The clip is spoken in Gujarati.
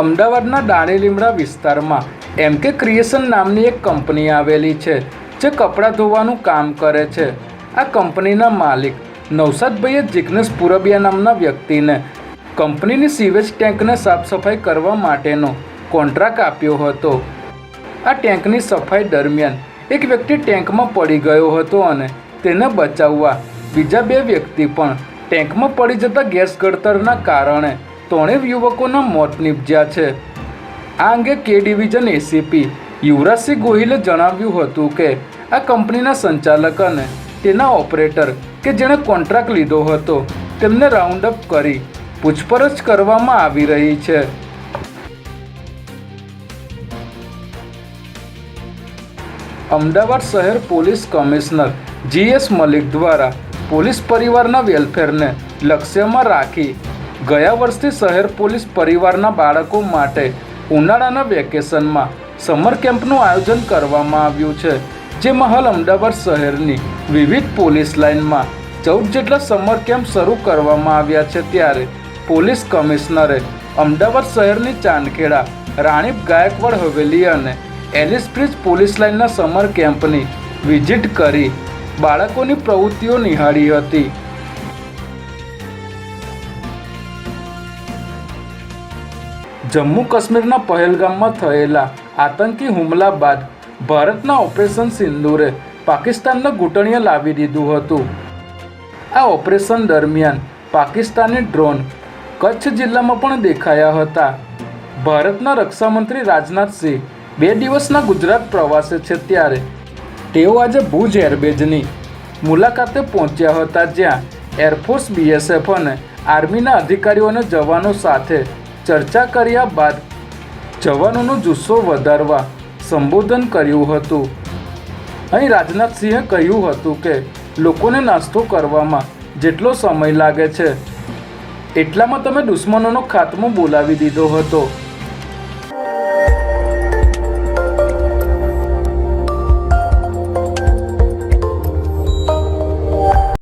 અમદાવાદના દાણીલીમડા વિસ્તારમાં. એમ કે ક્રિએશન નામની એક કંપની આવેલી છે, જે કપડાં ધોવાનું કામ કરે છે. આ કંપનીના માલિક નવસાદભાઈએ જિગ્નેશ પુરબિયા નામના વ્યક્તિને કંપનીની સીવેજ ટેન્કને સાફ સફાઈ કરવા માટેનો કોન્ટ્રાક્ટ આપ્યો હતો. આ ટેન્કની સફાઈ દરમિયાન એક વ્યક્તિ ટેન્કમાં પડી ગયો હતો અને તેને બચાવવા બીજા બે વ્યક્તિ પણ ટેન્કમાં પડી જતા ગેસ ગળતરના કારણે ત્રણેય યુવકોના મોત નિપજ્યા છે. આ અંગે કે ડિવિઝન એસીપી યુવરાજસિંહ ગોહિલે જણાવ્યું હતું કે, આ કંપનીના સંચાલક અને તેના ઓપરેટર કે જેણે કોન્ટ્રાક્ટ લીધો હતો, તેમને રાઉન્ડ કરી પૂછપરછ કરવામાં આવી રહી છે. અમદાવાદ શહેર પોલીસ કમિશનર જીએસ મલિક દ્વારા પોલીસ પરિવારના વેલફેરને લક્ષ્યમાં રાખી ગયા વર્ષથી શહેર પોલીસ પરિવારના બાળકો માટે ઉનાળાના વેકેશનમાં સમર કેમ્પનું આયોજન કરવામાં આવ્યું છે, જેમાં હાલ અમદાવાદ શહેરની વિવિધ પોલીસ લાઇનમાં ચૌદ જેટલા સમર કેમ્પ શરૂ કરવામાં આવ્યા છે. ત્યારે પોલીસ કમિશનરે અમદાવાદ શહેરની ચાંદખેડા, રાણીપ ગાયકવાડ હવેલી અને એલિસ બ્રિજ પોલીસ લાઇનના સમર કેમ્પની વિઝિટ કરી બાળકોની પ્રવૃત્તિઓ નિહાળી હતી. જમ્મુ કાશ્મીરના પહેલગામમાં થયેલા આતંકી હુમલા બાદ ભારતના ઓપરેશન સિંદૂરે પાકિસ્તાનને ઘૂંટણીએ લાવી દીધું હતું. આ ઓપરેશન દરમિયાન પાકિસ્તાની ડ્રોન કચ્છ જિલ્લામાં પણ દેખાયા હતા. ભારતના રક્ષામંત્રી રાજનાથસિંહ બે દિવસના ગુજરાત પ્રવાસે છે ત્યારે. તેઓ આજે ભુજ એરબેઝની મુલાકાતે પહોંચ્યા હતા જ્યાં એરફોર્સ બીએસએફ અને આર્મીના અધિકારીઓ અને જવાનો સાથે ચર્ચા કર્યા બાદ જવાનોનો જુસ્સો વધારવા સંબોધન કર્યું હતું. અહીં રાજનાથસિંહે કહ્યું હતું કે, લોકોને નાસ્તો કરવામાં જેટલો સમય લાગે છે, એટલામાં તમે દુશ્મનોનો ખાત્મો બોલાવી દીધો હતો.